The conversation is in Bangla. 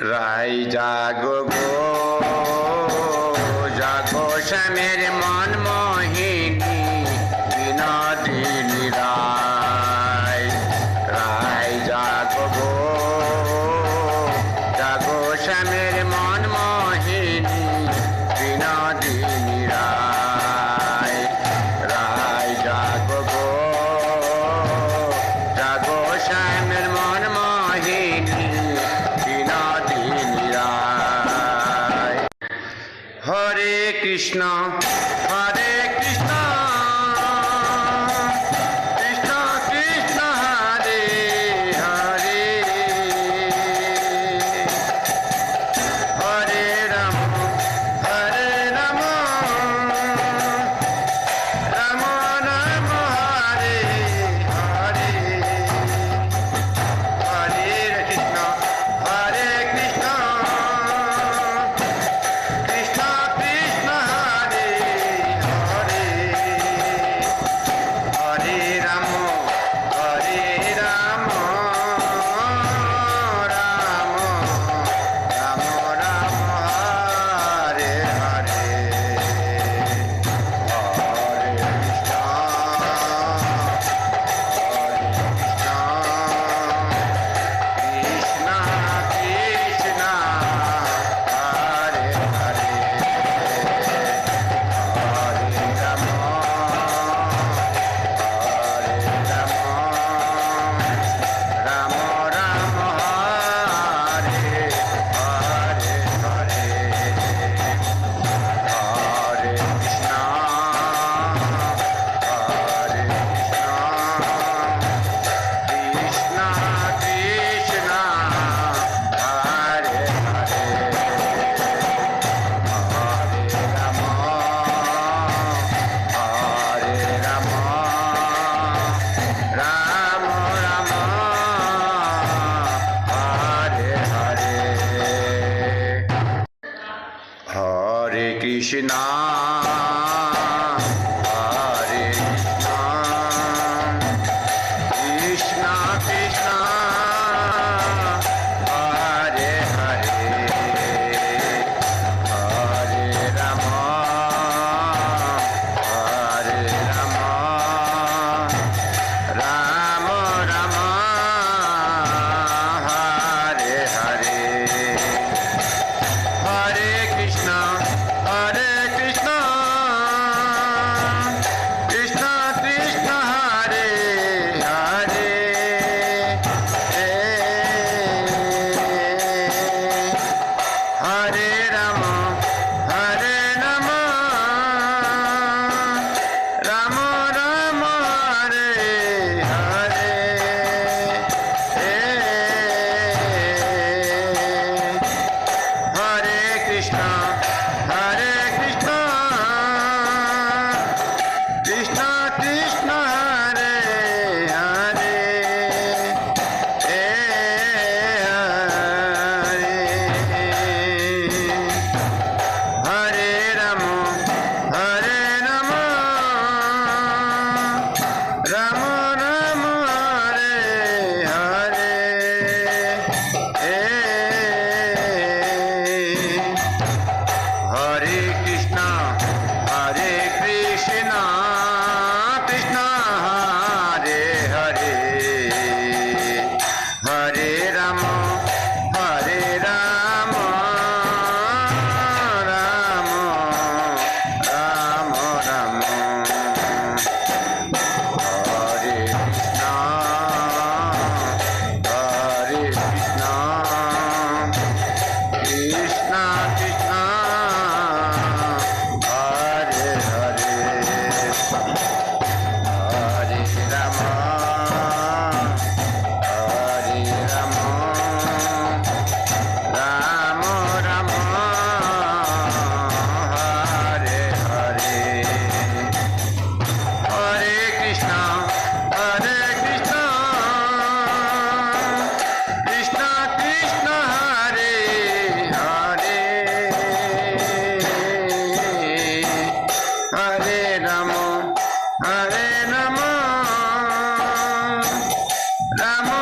রাই জাগো গো, জাগো শ্যামের মন মোহিনী, বিনোদিনী রায়। রাই জাগো গো, জাগো শ্যামের মন মোহিনী, বিনোদিনী हरे कृष्णा। 去拿。Amor.